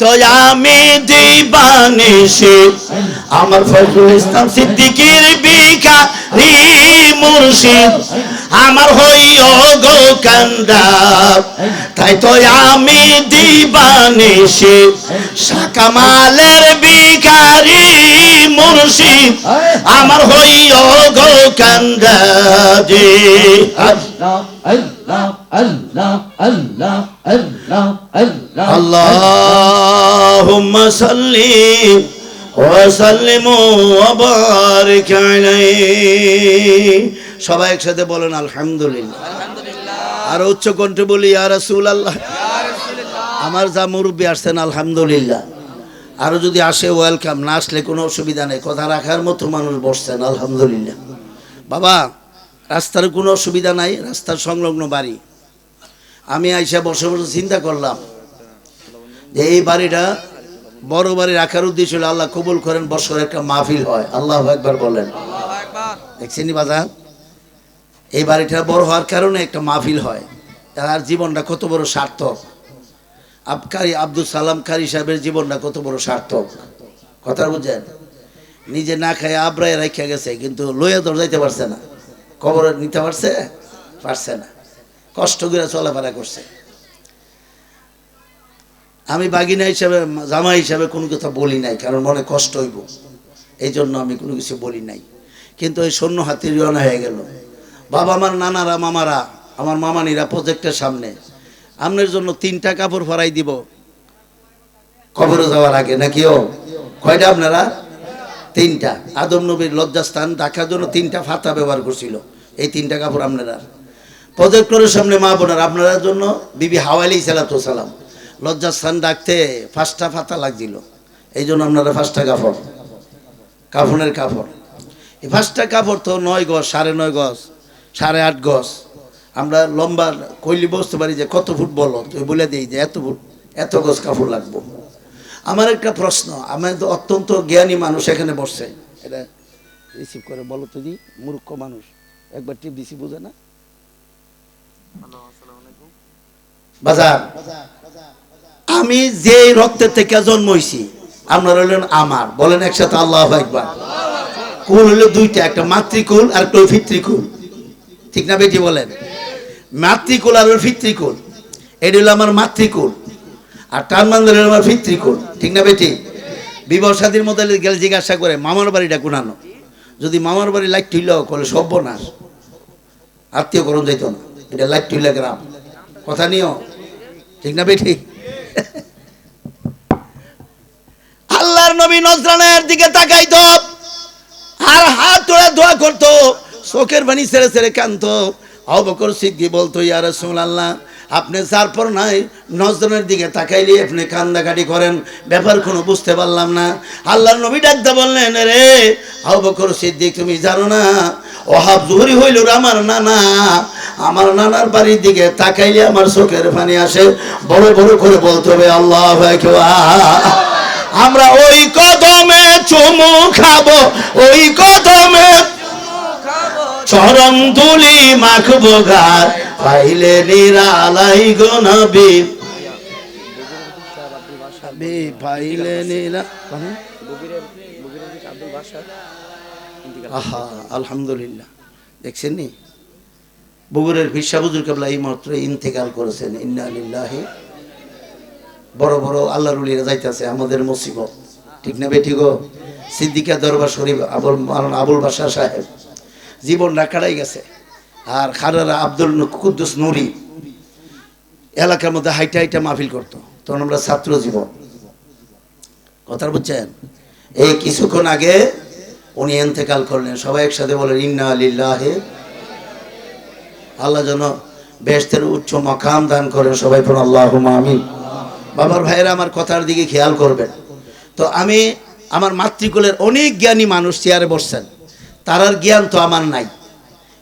তো আমি দিবানিসি আমার ফজলুল ইসলাম সিদ্দিকির বিকারি মুর্শিদ। আমার হইও গো কান্দা তাই তো আমি দিবানিসি সাকামালের বিকারি মুর্শিদ। আমার হইও গো কান্দা জি Allah, আল্লাহ আল্লাহ সবাই একসাথে বলেন আলহামদুলিল্লাহ। আর উচ্চ কণ্ঠে বলি আর রসুল আল্লাহ আমার যা মুরব্বী আসছেন আলহামদুলিল্লাহ। আরও যদি আসে ওয়েলকাম। না আসলে কোনো অসুবিধা নেই। কথা রাখার মতো মানুষ বসছেন আলহামদুলিল্লাহ। বাবা রাস্তার কোনো অসুবিধা নাই, রাস্তার সংলগ্ন বাড়ি। আমি আইসা বসে বসে চিন্তা করলাম যে এই বাড়িটা বড় বাড়ি রাখার উদ্দেশ্য হলো আল্লাহ কবুল করেন, বছর একটা মাহফিল হয়। আল্লাহ একবার বলেন। দেখছেন বাজার? এই বাড়িটা বড় হওয়ার কারণে একটা মাহফিল হয়। তার জীবনটা কত বড় সার্থক। আবকারি আব্দুল সালাম কারি সাহেবের জীবনটা কত বড় সার্থক। কথা বুঝেন? নিজে না খায় আবরায় রাখা গেছে, কিন্তু লইয়া দর যাইতে পারছে না। কবর নিতে পারছে? পারছে না। কষ্ট করে চলাফেরা করছে। আমি বাগিনা হিসাবে জামা হিসাবে কোনো কথা বলি নাই, কারণ মনে কষ্ট হইব। এই জন্য আমি কোনো কিছু বলি নাই। কিন্তু ওই সৈন্য হাতি রওনা হয়ে গেল। বাবা আমার, নানারা, মামারা, আমার মামানিরা প্রজেক্টের সামনে। আপনার জন্য তিনটা কাপড় ফরাই দিব। কবরে যাওয়ার আগে নাকিও কয়টা আপনারা? তিনটা। আদম নবীর লজ্জাস্থান রাখার জন্য তিনটা ফাতা ব্যবহার করছিল। এই তিনটা কাপড় আপনারা। প্রজেক্টরের সামনে মা বোনার আপনার জন্য বিবি হাওয়ালি সালাতু সালাম। লজ্জাস্থান ডাকতে পাঁচটা ফাতা লাগছিল। এই জন্য আপনারা পাঁচটা কাপড়। কাফনের কাপড়। এই পাঁচটা কাপড় তো নয় গজ, সাড়ে নয় গজ, সাড়ে আট গজ। আমরা লম্বা কইলি বসতে পারি যে কত ফুট বলো তুই বলে দিই যে এত ফুট, এত গজ কাপড় লাগবো। আমার একটা প্রশ্ন আমি তো অত্যন্ত জ্ঞানী মানুষ এখানে বসছে। এটা রিসিভ করে বলো তো দি মূর্খ মানুষ। একবার টিপ দিছি বুঝে না? বাজার। আমি যে রক্তের থেকে জন্ম হয়েছি আপনারা হলেন আমার। বলেন একসাথে আল্লাহ একবার কুল হলো দুইটা একটা মাতৃকুল আর একটা পিতৃকুল। ঠিক না বেটি বলেন? মাতৃকুল আর ওর পিতৃকুল। এটি হলো আমার মাতৃকুল। আর টান বান্ধব হলো আমার পিতৃকুল ঠিক না বেটি? বিবাহ সাদীর মধ্যে গেলে জিজ্ঞাসা করে, মামার বাড়িটা কোনানো? যদি মামার বাড়ি লাইট তুইল করলে সর্বনাশ আত্মীয় করণ যাইত না। এটা লাইট তুইলা গ্রাম। কথা নিও। ঠিক না বেটি? আল্লাহর নবী নজরানের দিকে তাকাইতো আর হাত তোড়ে দোয়া করতো। চোখের বাণী ছেড়ে ছেড়ে কানতো। অবকর সিদ্ধি বলতো, ইয়া রাসূলুল্লাহ আপনি যার পর নাই নজরানের দিকে তাকাইলে আপনি কান্দাকাটি করেন। ব্যাপার কোনো বুঝতে পারলাম না। আল্লাহর নবী ডাকতে বললেন রে অবকর সিদ্দিক তুমি জানো না ওহাব জুহরি হইল আমার নানা। আমার নানার বাড়ির দিকে তাকাইলে আমার চোখের পানি আসে। বড় বড় করে বলতে হবে আল্লাহ আমরা ওই কদমে চুমু খাব ওই কদমে চরম তুলি মাখবো গার পাইলে নিরালাই গো নবী। পাইলে আহা, আলহামদুলিল্লাহ। দেখছেন নি বগুড়ের বিশ্বাবুজুর কেবলা এই মাত্র ইন্তেকাল করেছেন। ইন্না লিল্লাহি। বড় বড় আল্লাহর উলিরা যাইতেছে, আমাদের মুসিবত। ঠিক না গো? সিদ্দিকা দরবার শরীফ আবুল আবুল বাসা সাহেব। জীবন কাটাই গেছে। আর খারারা আব্দুল কুদ্দুস নুরি। এলাকার মধ্যে হাইটা হাইটা মাহফিল করতো। তখন আমরা ছাত্র জীবন। কথা বুঝছেন? এই কিছুক্ষণ আগে উনি এন্তেকাল করলেন। সবাই একসাথে বলেন, ইন্না আলিল্লাহে আল্লাহ যেন বেহেশতের উচ্চ মকাম দান করেন সবাই পড়ুন আল্লাহ আমিন। বাবার ভাইয়েরা আমার কথার দিকে খেয়াল করবেন। তো আমি, আমার মাতৃকুলের অনেক জ্ঞানী মানুষ চেয়ারে বসছেন। তারার জ্ঞান তো আমার নাই।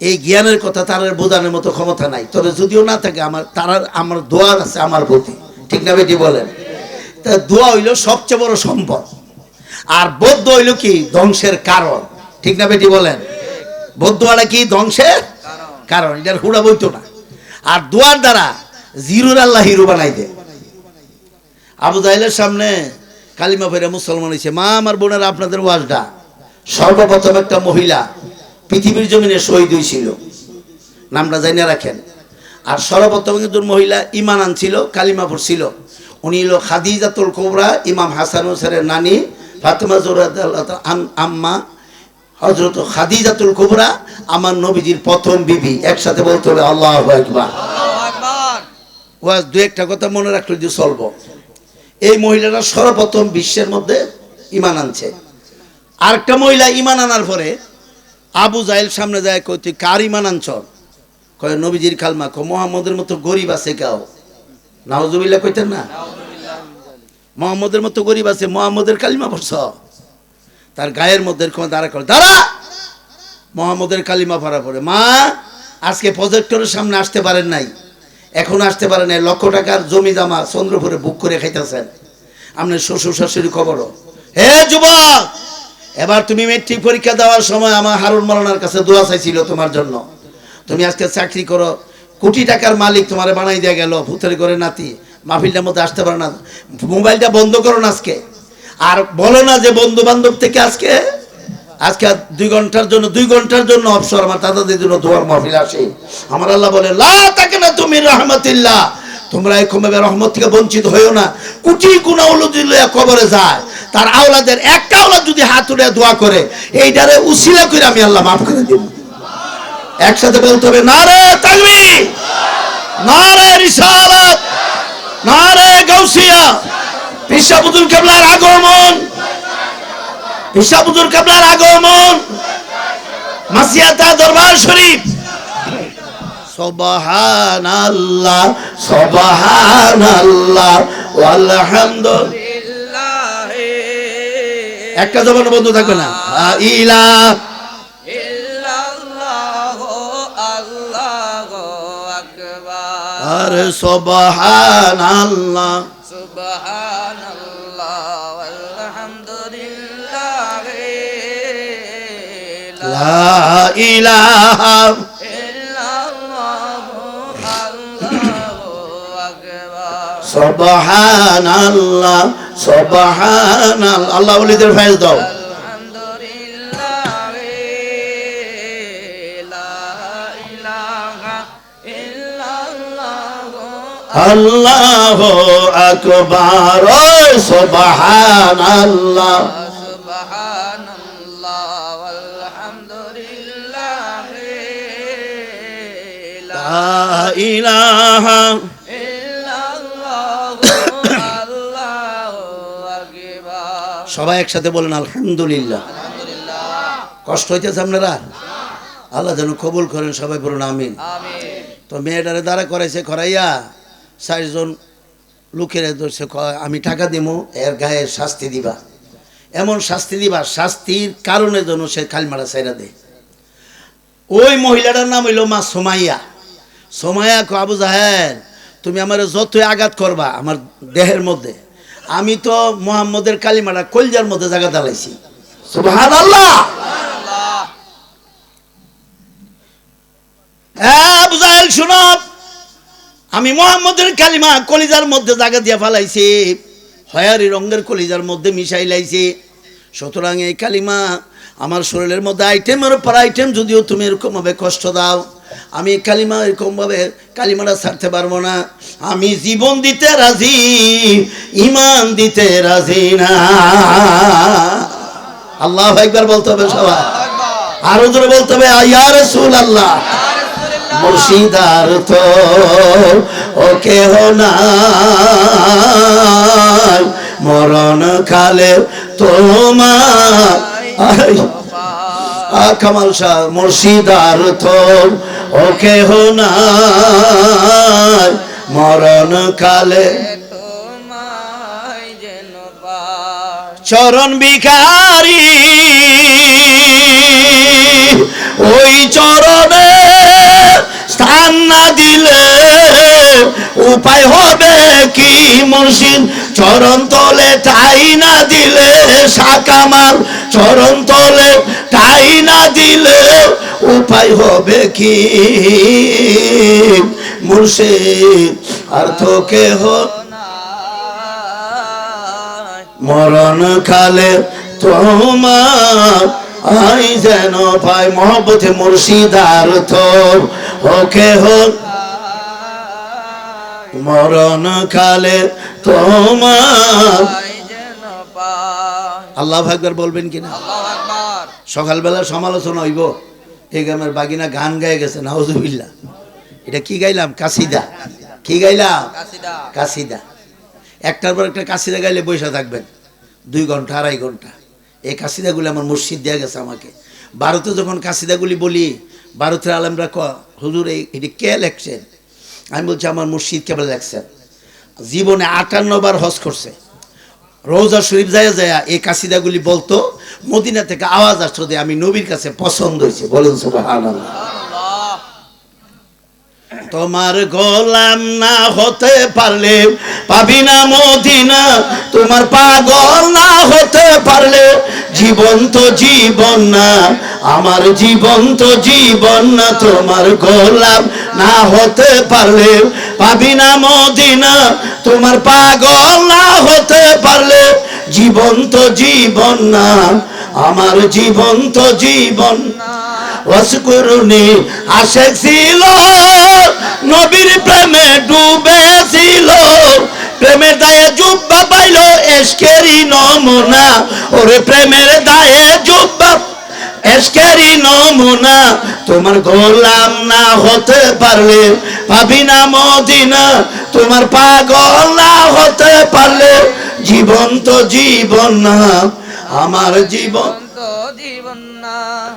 এই জ্ঞানের কথা তার বোঝানোর মতো ক্ষমতা নাই। তবে যদিও না থাকে, আমার তারার আমার দোয়ার আছে আমার প্রতি। ঠিক না বেটি বলেন? তা দোয়া হইল সবচেয়ে বড় সম্পদ। আর বৌদ্ধ হইল কি? ধ্বংসের কারণ। ঠিক না বেটি বলেন? বৌদ্ধওয়ালা কি? ধ্বংসের কারণ। এটার হুড়া বইতো না। আর দোয়ার দ্বারা জিরুর আল্লাহ হিরু বানাই দেয়। আবু জাহেলের সামনে কালিমা ফেরে মুসলমান হয়েছে মা, আমার বোনের আপনাদের ওয়াজটা। সর্বপ্রথম একটা মহিলা পৃথিবীর জমিনে শহীদ হয়েছিল। নামটা জানি রাখেন। আর সর্বপ্রথম কিন্তু মহিলা ইমান আনছিল কালিমা পড়ছিল উনি হলো খাদিজাতুল কোবরা ইমাম হাসান হোসেনের নানি ফাতেমা জোরাদ আম্মা হজরত খাদিজাতুল কোবরা আমার নবীজির প্রথম বিবি। একসাথে বলতে হবে আল্লাহ একবার ওয়াজ দু একটা কথা মনে রাখলে যে চলব। এই মহিলাটা সর্বপ্রথম বিশ্বের মধ্যে ইমান আনছে। আরেকটা মহিলা ইমান আনার পরে আবু জাহেল সামনে যায় কই তুই কার ইমান কয়, নবীজির কালমা কো মোহাম্মদের মতো গরিব আছে কাও নাওজুবিল্লাহ কইতেন না? মোহাম্মদের মতো গরিব আছে, মোহাম্মদের কালিমা পড়ছ। তার গায়ের মধ্যে এরকম দাঁড়া করে, দাঁড়া! মোহাম্মদের কালিমা পড়া পড়ে মা, আজকে প্রজেক্টরের সামনে আসতে পারেন নাই। এখন আসতে পারেন নাই। লক্ষ টাকার জমি জামা চন্দ্রপুরে বুক করে খাইতেছেন। আপনার শ্বশুর শাশুড়ি খবরও। হে যুবক এবার তুমি মেট্রিক পরীক্ষা দেওয়ার সময় আমার হারুন মালানার কাছে দোয়া চাইছিল তোমার জন্য। তুমি আজকে চাকরি করো, কোটি টাকার মালিক তোমারে বানাই দেওয়া গেল, ভূতের করে নাতি মাহফিলটার মধ্যে আসতে পারো না, মোবাইলটা বন্ধ করো না আজকে। আর বলো না যে বন্ধু বান্ধব থেকে আজকে আজকে দুই ঘণ্টার জন্য, দুই ঘণ্টার জন্য অবসর, আমার দাদাদের জন্য দোয়ার মাহফিল আসে। আমার আল্লাহ বলে, লা তাকে না তুমি রহমতিল্লাহ। তোমরা এরকমভাবে রহমত থেকে বঞ্চিত হইও না। কুটি কুনা কবরে যায়, তার আওলাদের একটা আওলাদ যদি হাত উঠে দোয়া করে, এইটারে উসিলা করে আমি আল্লাহ মাফ করে দিব। একসাথে বলতে হবে, নারে তাকবি নারে রিসালাত, নারে গাউসিয়া পিসাবুদুল কেবলার আগমন পিসাবুদুল আগমন, মাসিয়াতা দরবার শরীফ। সবহান আল্লাহ সবহান আল্লাহ আলহামদুলিল্লাহ একটা জবান বন্ধ থাকবে না? লা ইলাহা আর সবহান আল্লাহ লা ইলাহা সবহান আল্লাহ সবহান আল্লাহ বলিদের ফাইজ দাও। আল্লাহ আকবার সবহান আল্লাহ ইলাহা সবাই একসাথে বলেন আলহামদুলিল্লাহ। কষ্ট হইতেছে আপনারা? আল্লাহ যেন কবুল করেন সবাই বলুন আমিন। তো মেয়েটারে দ্বারা করাইছে করাইয়া চারজন লোকের ধরছে আমি টাকা দিব এর গায়ে শাস্তি দিবা। এমন শাস্তি দিবা শাস্তির কারণে যেন সে কালমারা সাইরা দেয়। ওই মহিলাটার নাম হইল মা সোমাইয়া। সোমাইয়া কো আবু জাহের তুমি আমার যতই আঘাত করবা আমার দেহের মধ্যে আমি তো মোহাম্মদের কালিমাটা কলজার মধ্যে জায়গা আবু শুনো। আমি মোহাম্মদের কালিমা কলিজার মধ্যে জায়গা দিয়ে ফালাইছি। হয়ারি রঙের কলিজার মধ্যে মিশাই লাইছি। সুতরাং এই কালিমা আমার শরীরের মধ্যে আইটেমের পর আইটেম যদিও তুমি এরকমভাবে কষ্ট দাও আমি কালিমা এরকমভাবে কালিমাটা ছাড়তে পারব না। আমি জীবন দিতে রাজি ইমান দিতে রাজি না। আল্লাহ একবার বলতে হবে সবাই। আরও জোরে বলতে হবে, ইয়া রাসূল আল্লাহ মুর্শিদার তো ও কেহ নাই। মরণ কালে তোমার কামাল শাহ মুর্শিদার ও কেহ নাই। মরণ কালে চরণ বিকারি ওই চরণে স্থান না দিলে উপায় হবে কি মুর্শিদ চরণ তলে ঠাই না দিলে সাকামাল চরণ তলে ঠাই না দিলে উপায় হবে কি মুর্শিদ আর তো কেহ মরণ কালে তোমার আই যেন পাই মহব্বতে মুর্শিদার তোর ওকে হোক মরণ কালে তোমার আল্লাহ একবার বলবেন কিনা? সকালবেলা সমালোচনা হইব। এই গ্রামের বাগিনা গান গায়ে গেছে নাউজুবিল্লা এটা কি গাইলাম? কাসিদা কি গাইলাম? কাসিদা একটার পর একটা কাসিদা গাইলে বসে থাকবেন। দুই ঘণ্টা আড়াই ঘণ্টা। এই কাসিদাগুলি আমার মুর্শিদ দেওয়া গেছে আমাকে। ভারতে যখন কাসিদাগুলি বলি ভারতের আলমরা ক হুজুর এই এটি কে লেখছেন? আমি বলছি, আমার মুর্শিদ কেবল লেখছেন জীবনে আটান্ন বার হজ করছে। রোজা শরীফ যায় যায় এই কাসিদাগুলি বলতো, মদিনা থেকে আওয়াজ আসতো যে আমি নবীর কাছে পছন্দ হয়েছে। বলেন তোমার গোলাম না হতে পারলে পাবি না মদিনা, তোমার পাগল না হতে পারলে জীবন তো জীবন না, আমার জীবন তো জীবন না, তোমার গোলাম না হতে পারলে পাবি না মদিনা। তোমার পাগল না হতে পারলে জীবন তো জীবন না, আমার জীবন তো জীবন ওয়াসকুরুনি আশেক ছিল নবীর প্রেমে ডুবেছিল। প্রেমের দায়ে জুব্বা পাইল এসকেরি নমুনা। ওরে প্রেমের দায়ে জুব্বা এসকেরি নমুনা তোমার গোলাম না হতে পারলে পাবি না মদিনা তোমার পাগল না হতে পারলে জীবন তো জীবন না আমার জীবন। জীবন না।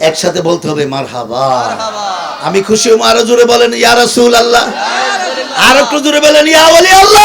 একসাথে বলতে হবে মার আমি খুশি আরও জোরে বলেন ইয়া রাসূল আল্লাহ আর একটু জোরে বলেন ইয়া আল্লাহ